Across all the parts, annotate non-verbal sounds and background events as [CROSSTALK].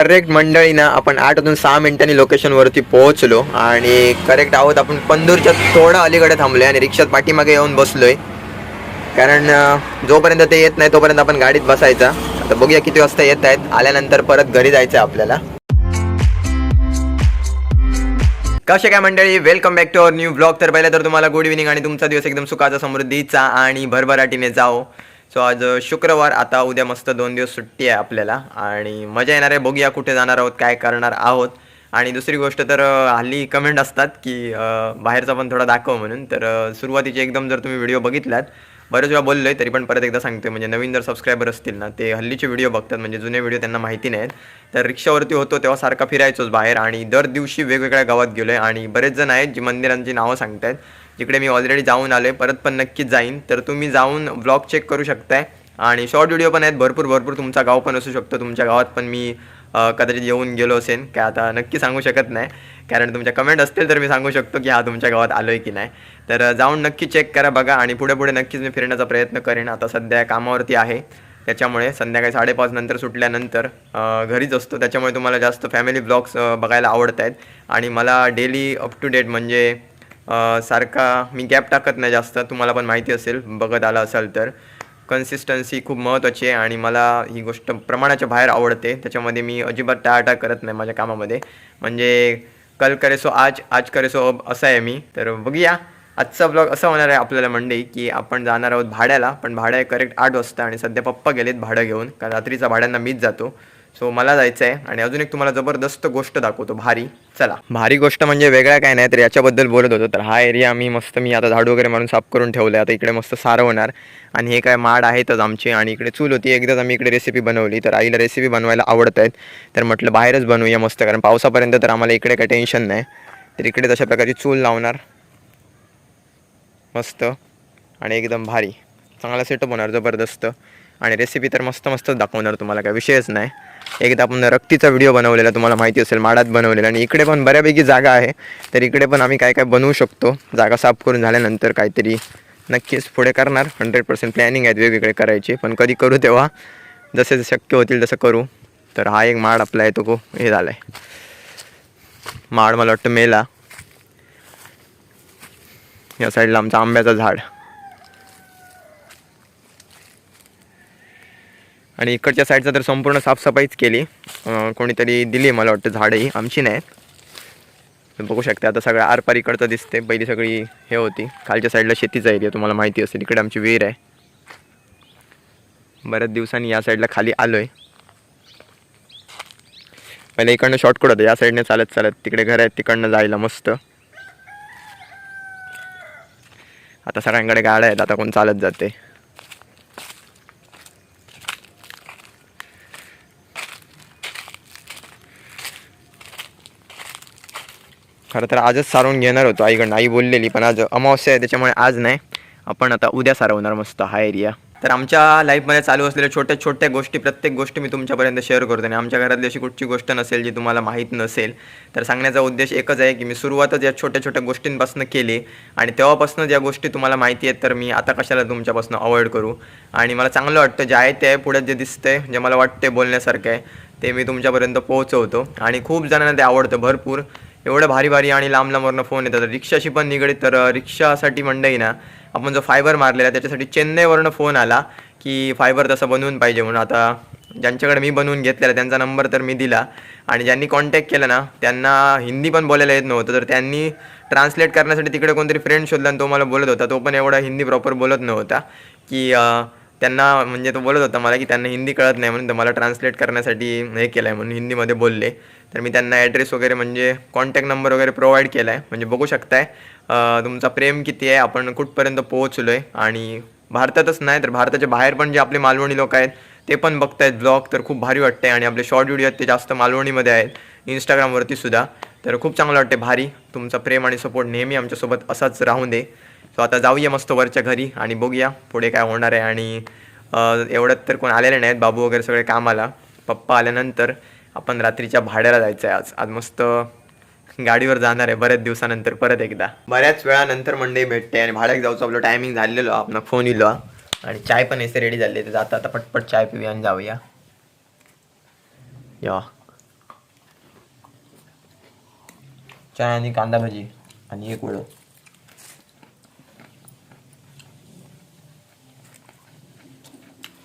Correct मंडळी ना आपण आठ वाजून सहा मिनिटांनी लोकेशनवरती पोहोचलो आणि करेक्ट आहोत आपण पंधूरच्या थोडं अलीकडे थांबलोय आणि रिक्षात पाठीमागे येऊन बसलोय. कारण जोपर्यंत ते येत नाही तोपर्यंत आपण गाडीत बसायचा. आता बघूया किती वाजता येत आहेत. आल्यानंतर परत घरी जायचं आपल्याला. कसे काय मंडळी? Welcome back to our new blog तर पहिले तर तुम्हाला गुड इव्हिनिंग आणि तुमचा दिवस एकदम सुखाचा समृद्धीचा आणि भरभराटीने जाओ. सो आज शुक्रवार आता उद्या मस्त दोन दिवस सुट्टी आहे आपल्याला आणि मजा येणार आहे. बघूया कुठे जाणार आहोत काय करणार आहोत. आणि दुसरी गोष्ट तर हल्ली कमेंट असतात की बाहेरचा पण थोडा दाखव म्हणून. तर सुरुवातीचे एकदम जर तुम्ही व्हिडिओ बघितलात बरेच वेळा बोललोय तरी पण परत एकदा सांगतोय. म्हणजे नवीन जर सबस्क्रायबर असतील ना ते हल्लीचे व्हिडिओ बघतात. म्हणजे जुने व्हिडिओ त्यांना माहिती नाहीत. तर रिक्षावरती होतो तेव्हा सारखा फिरायचोच बाहेर. आणि दर दिवशी वेगवेगळ्या गावात गेलोय. आणि बरेच जण आहेत जी मंदिरांची नावं सांगतायत. जिकडे मी ऑलरेडी जाऊन आलोय. परत पण नक्कीच जाईन. तर तुम्ही जाऊन ब्लॉग चेक करू शकताय. आणि शॉर्ट व्हिडिओ पण आहेत. भरपूर भरपूर तुमचा गाव पण असू शकतो. तुमच्या गावात पण मी कदाचित येऊन गेलो असेल काय आता नक्की सांगू शकत नाही. कारण तुमच्या कमेंट असतील तर मी सांगू शकतो की हा तुमच्या गावात आलो आहे की नाही. तर जाऊन नक्की चेक करा बघा. आणि पुढे पुढे नक्कीच मी फिरण्याचा प्रयत्न करेन. आता सध्या कामावरती आहे. त्याच्यामुळे संध्याकाळी साडेपाच नंतर सुटल्यानंतर घरीच असतो. त्याच्यामुळे तुम्हाला जास्त फॅमिली ब्लॉग्स बघायला आवडत आहेत आणि मला डेली अप टू डेट म्हणजे सारखा मी गॅप टाकत नाही जास्त. तुम्हाला पण माहिती असेल बघत आला असाल तर. कन्सिस्टन्सी खूप महत्त्वाची आहे आणि मला ही गोष्ट प्रमाणाच्या बाहेर आवडते. त्याच्यामध्ये मी अजिबात टाळाटाळ करत नाही माझ्या कामामध्ये. म्हणजे कल करे सो आज आज करे सो अब असं आहे मी. तर बघूया. आजचा ब्लॉग असा होणार आहे आपल्याला मंडई की आपण जाणार आहोत भाड्याला. पण भाडं आहे करेक्ट आठ वाजता आणि सध्या पप्पा गेलेत भाडं घेऊन. कारण रात्रीचा भाड्यांना मीच जातो. सो मला जायचं आहे आणि अजून एक तुम्हाला जबरदस्त गोष्ट दाखवतो भारी. चला. भारी गोष्ट म्हणजे वेगळ्या काय नाही तर याच्याबद्दल बोलत होतो. तर हा एरिया मी मस्त मी आता झाडू वगैरे मारून साफ करून ठेवलं आहे आता इकडे मस्त सारं होणार. आणि हे काय माड आहेतच आमची. आणि इकडे चूल होती. एकदाच आम्ही इकडे रेसिपी बनवली. तर आईला रेसिपी बनवायला आवडत आहेत तर म्हटलं बाहेरच बनवूया मस्त कारण पावसापर्यंत तर आम्हाला इकडे काय टेन्शन नाही. तर इकडे तशा प्रकारची चूल लावणार. मस्त. आणि एकदम भारी. चांगला सेटअप होणार जबरदस्त. आणि रेसिपी तर मस्त मस्तच दाखवणार तुम्हाला काय विषयच नाही. एकदा आपण रक्तीचा व्हिडिओ बनवलेला तुम्हाला माहिती असेल माडात बनवलेला. आणि इकडे पण बऱ्यापैकी जागा आहे. तर इकडे पण आम्ही काय काय बनवू शकतो. जागा साफ करून झाल्यानंतर काहीतरी नक्कीच पुढे करणार. हंड्रेड पर्सेंट प्लॅनिंग आहेत वेगवेगळे करायचे. पण कधी करू तेव्हा जसे जसे शक्य होतील तसं करू. तर हा एक माड आपला आहे तो खूप हे झाला आहे माड मला वाटतं मेला. या साईडला आमचं आंब्याचं झाड. आणि इकडच्या साईडचा तर संपूर्ण साफसफाईच केली. कोणीतरी दिली मला वाटतं झाडंही आमची नाही. बघू शकता आता सगळं आरपार इकडचं दिसते पहिली सगळी हे होती. खालच्या साईडला शेतीचा एरिया तुम्हाला माहिती असेल. इकडे आमची विहीर आहे. बऱ्याच दिवसांनी या साईडला खाली आलो आहे पहिले इकडनं शॉर्टकट होतं? या साईडने चालत चालत तिकडे घर आहेत तिकडनं जायला मस्त. आता सगळ्यांकडे गाड्या आहेत आता कोण चालत जाते. खरं तर आजच सारवून घेणार होतो. आईकडनं आई बोललेली पण आज अमावस्या आहे त्याच्यामुळे आज नाही. आपण आता उद्या सारवणार मस्त हा एरिया तर आमच्या लाईफमध्ये चालू असलेल्या छोट्या छोट्या गोष्टी प्रत्येक गोष्टी मी तुमच्यापर्यंत शेअर करतो. आणि आमच्या घरातली अशी कुठची गोष्ट नसेल जी तुम्हाला माहीत नसेल तर सांगण्याचा उद्देश एकच आहे की मी सुरुवातच या छोट्या छोट्या गोष्टींपासून केली. आणि तेव्हापासून ज्या गोष्टी तुम्हाला माहिती आहेत तर मी आता कशाला तुमच्यापासून अवॉइड करू? आणि मला चांगलं वाटतं जे आहे ते आहे पुढे जे दिसतंय जे मला वाटते बोलण्यासारखं आहे ते मी तुमच्यापर्यंत पोहोचवतो. आणि खूप जणांना ते आवडतं भरपूर. एवढं भारी भारी आणि लांब लांबवरनं फोन येतात. रिक्षाशी पण निगडीत तर रिक्षासाठी मंडई ना आपण जो फायबर मारलेला आहे त्याच्यासाठी चेन्नईवरनं फोन आला की फायबर तसं बनवून पाहिजे म्हणून. आता ज्यांच्याकडे मी बनवून घेतलेला त्यांचा नंबर तर मी दिला. आणि ज्यांनी कॉन्टॅक्ट केला ना त्यांना हिंदी पण बोलायला येत नव्हतं. तर त्यांनी ट्रान्सलेट करण्यासाठी तिकडे कोणतरी फ्रेंड शोधला आणि तो मला बोलत होता. तो पण एवढा हिंदी प्रॉपर बोलत नव्हता की त्यांना म्हणजे तो बोलत होता मला की त्यांना हिंदी कळत नाही म्हणून तर मला ट्रान्सलेट करण्यासाठी हे केलं आहे म्हणून हिंदीमध्ये बोलले. तर मी त्यांना ॲड्रेस वगैरे म्हणजे कॉन्टॅक्ट नंबर वगैरे प्रोव्हाइड केला आहे म्हणजे बघू शकताय तुमचा प्रेम किती आहे आपण कुठपर्यंत पोहोचलो आहे आणि भारतातच नाही तर भारताच्या बाहेर पण जे आपले मालवणी लोक आहेत ते पण बघतायत ब्लॉग तर खूप भारी वाटते आणि आपले शॉर्ट व्हिडिओ आहेत ते जास्त मालवणीमध्ये आहेत इंस्टाग्रामवरती सुद्धा. तर खूप चांगलं वाटते भारी. तुमचा प्रेम आणि सपोर्ट नेहमी आमच्यासोबत असाच राहून दे. सो आता जाऊया मस्त वरच्या घरी आणि बघूया पुढे काय होणार आहे. आणि एवढ्यात तर कोण आलेले नाहीत बाबू वगैरे सगळे कामाला. पप्पा आल्यानंतर आपण रात्रीच्या भाड्याला जायचं आहे आज. आज मस्त गाडीवर जाणार आहे बऱ्याच दिवसानंतर परत एकदा. बऱ्याच वेळानंतर मंडई भेटते आणि भाड्याक जाऊचं आपलं टायमिंग झालेलो आपण फोन येलो आणि चाय पण येते रेडी झाली तर जाता आता पटपट चाय पिऊया आणि जाऊया. या. चाय आणि कांदा भाजी आणि एक वेळ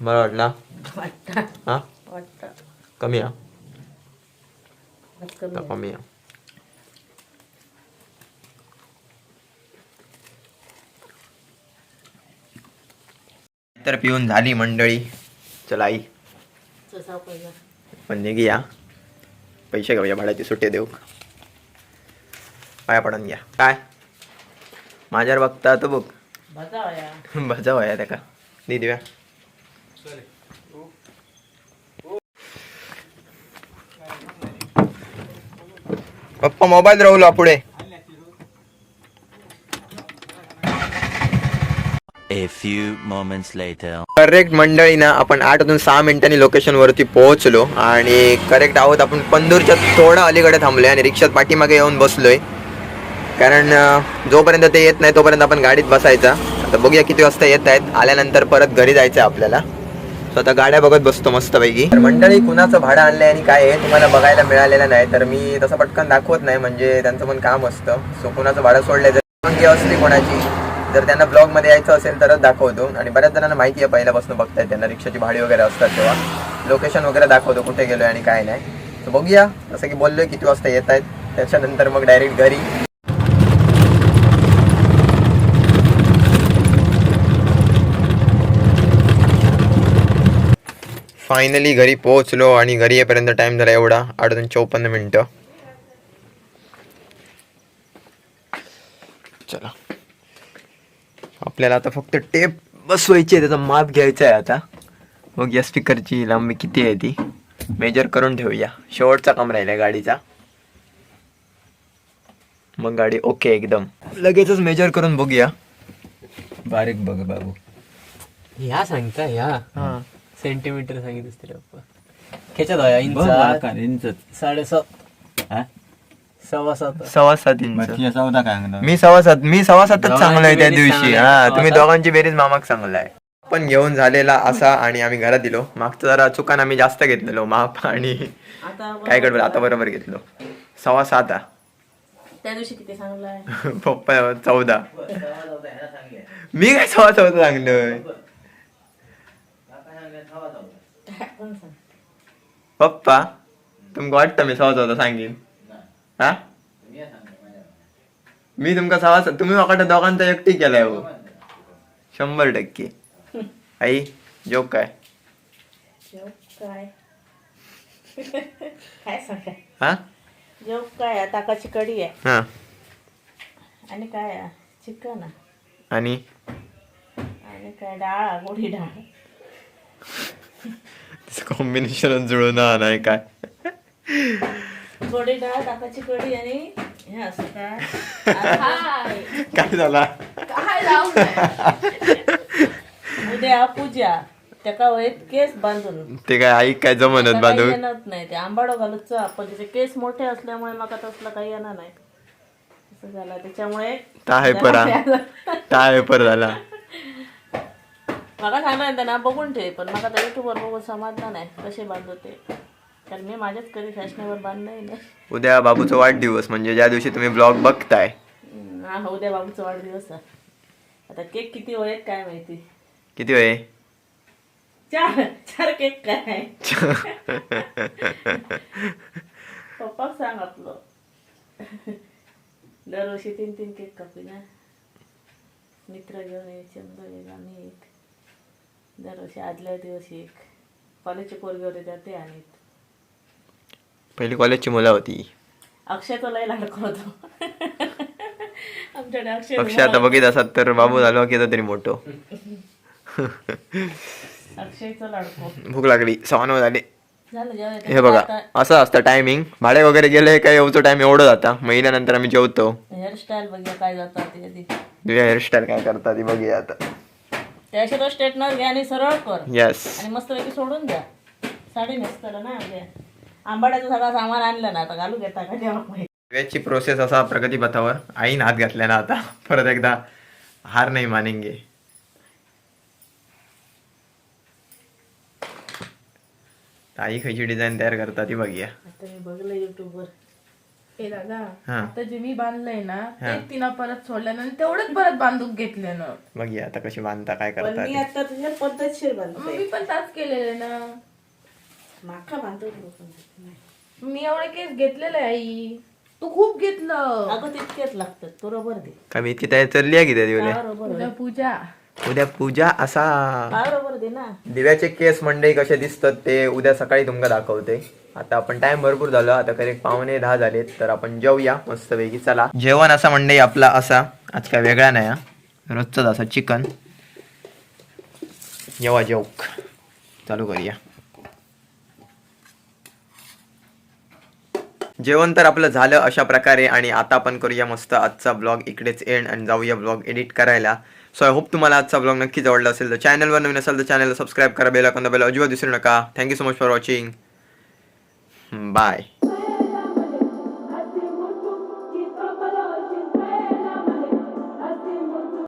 बरं वाटला. हा? कमी आहे. आज कमी आहे. आहे. तर पिऊन झाली मंडळी. चला आई. पण निघूया. पैसे घेऊया भाड्याची सुट्टी देऊ. पाया पडून घ्या. काय? माझ्यावर बघता तो बघ. बघा या [LAUGHS] बजाव आहे त्या का दे देऊया पप्पा मोबाईल राहुला पुढे A few moments later. Correct मंडळी ना आपण आठवून सहा मिनिटांनी लोकेशन वरती पोहोचलो आणि करेक्ट आहोत आपण पंदूरच्या थोडं अलीकडे थांबलोय आणि रिक्षात पाठीमागे येऊन बसलोय कारण जोपर्यंत ते येत नाही तोपर्यंत आपण गाडीत बसायचा आता बघूया किती वाजता येत आहेत आल्यानंतर परत घरी जायचं आपल्याला सो आता गाड्या बघत बसतो मस्तपैकी. तर मंडळी कुणाचं भाडं आणलंय आणि काय आहे तुम्हाला बघायला मिळालेलं नाही तर मी तसं पटकन दाखवत नाही म्हणजे त्यांचं पण काम असतं. सो कुणाचं भाडं सोडलंय जर परवानगी असली कोणाची जर त्यांना ब्लॉगमध्ये यायचं असेल तरच दाखवतो. आणि बऱ्याच जणांना माहिती आहे पहिल्यापासून बघताय त्यांना रिक्षाची भाडी वगैरे असतात तेव्हा. लोकेशन वगैरे दाखवतो कुठे गेलोय आणि काय नाही. तर बघूया जसं की बोललोय किती वाजता येत आहेत त्याच्यानंतर मग डायरेक्ट घरी. फायनली घरी पोहोचलो आणि घरी येईपर्यंत टाइम झाला एवढा. अडून चौपन्न मिनिटं. चला. आपल्याला आता फक्त टेप बसवायची आहे त्याचा माप घ्यायचा आहे आता. मग या स्पीकरची लांबी किती आहे ती. मेजर करून ठेवूया. शेवटचा काम राहिला गाडीचा. मग गाडी ओके एकदम. लगेचच मेजर करून बघूया. बारीक बघ बाबू. ह्या सांगता ह्या? हा. सेंटीमीटर सांगितलं तरी पप्पा खेच्यात होया? बघ इंच आकार इंचच साडे स हा? सव्वा सात. सव्वा सात इंच. काय मी सव्वा सात मी सव्वा सातच चांगलं त्या दिवशी. हा. तुम्ही दोघांची बेरीज मामाक चांगला आहे. पण घेऊन झालेला असा आणि आम्ही घरात दिलो. मागचं जरा चुकान आम्ही जास्त घेतलेलो माप आणि आता काय गडबड आता बरोबर घेतलो. सव्वा सात हा. त्या दिवशी किती पप्पा चौदा. मी काय सव्वा चौदा सांगलोय कोण सांग पप्पा तुमका वाटतं मी सव्वा चौदा सांगेन. हा? मी तुमका सव्वा सा- तुम्ही वाटतं दोघांचा एकटी केलाय हो. शंभर टक्के. आई जोक काय? काय सांगाय हा? जेव काय आहे? ताकाची कढी आहे हा. आणि काय आहे? चिकन? आहे. आणि? आणि काय डाळ आहे, गोडी डाळ? कॉम्बिनेशन जुळून नाही काय गोडी डाळ ताकाची कढी आणि हे असं काय. काय झाला? काय लावून उद्या पूजा त्याका वयत केस बांधून ते काय आई काय जमनत आता काही बांधू येणार नाही ते आंबाडो घालूच पण त्याचे केस मोठे असल्यामुळे मका तसलं काही येणार नाही असं झालं त्याच्यामुळे टाय परा टाय पर झाला. मला सांगणार त्यांना बघून ठेव पण मला तर युट्यूबवर बघून समजलं नाही कसे बांधतो ते. कारण मी माझ्याच कधी फॅशनेवर बांधलंय नाही. उद्या बाबूचा वाढदिवस म्हणजे ज्या दिवशी तुम्ही ब्लॉग बघताय. हम्म, हा उद्या बाबूचा वाढदिवस आहे. आता केक किती वयत काय माहिती? किती वेळ चार चार केक काय? पप्पा सांग आपलं. दरवर्षी तीन तीन केक कापी ना. मित्र घेऊन एक चंद एक आणि एक दरवर्षी आदल्या दिवशी एक कॉलेजचे पोरगे होते त्या ते आणि पहिली कॉलेजची मुलं होती. अक्षयचा लय लाडको होतो. आमच्याकडे अक्षय पक्ष आता बघित असत तर बाबू झालो की तरी मोठो. अक्षयचा लाडको. भूक लागली सव्वा झाले. हे बघा असं असतं टायमिंग भाडे वगैरे गेले काय येऊचं टाइम एवढं जाता. महिन्यानंतर आम्ही जेवतो. हेअरस्टाईल बघूया काय जातात ते आधी. तुझ्या हेअरस्टाईल काय करता ती बघूया आता. त्याशी तो स्ट्रेटनर घ्या आणि सरळ कर. येस आणि मस्तपैकी सोडून द्या. साडी नेसताना ना आंबाड्याचं सगळं सामान आणलं ना आता घालू घेता का जेव्हा माहिती सगळ्याची प्रोसेस असा प्रगतीपथावर आईन हात घातल्या ना आता. परत एकदा हार नाही मानेंगे. आई खयची डिझाईन तयार करता ती बघूया. आता मी बघलं युट्यूबवर ए दादा हा. आता जे मी बांधलंय ना ते तिनं परत सोडलं आणि तेवढंच परत बांधून घेतले ना. बघूया आता कशी बांधता काय पण करता मी ते. आता तुझ्या पद्धतशीर बांधते. मी पण तास केलेले ना. माका बांधत मी एवढे केस घेतलेले आई. तू खूप घेतलं. अगं तितकेच लागतात. बरोबर दे. का मी इतकी तयारी चालली आहे की त्या तुला पूजा. उद्या पूजा असा. बरोबर दे ना. दिव्याचे केस मंडई कसे दिसतात ते उद्या सकाळी तुमका दाखवते. आता आपण टाइम भरपूर झालो. आता करेक्ट पावणे दहा झालेत तर आपण जेवूया मस्तपैकी. चला. जेवण असा मंडई आपला असा. आज काय वेगळा नाही हा. रोजचाच असा चिकन. जेवा जेवक. चालू करूया. जेवण तर आपलं झालं अशा प्रकारे आणि आता आपण करूया मस्त आजचा ब्लॉग इकडेच एंड आणि जाऊया ब्लॉग एडिट करायला. सो आय होप तुम्हाला आजचा ब्लॉग नक्कीच आवडला असेल. तर चॅनलवर नवीन असेल तर चॅनलला सबस्क्राईब करा बेल आयकॉन बेल अजिबात विसरू नका. Thank you so much for watching bye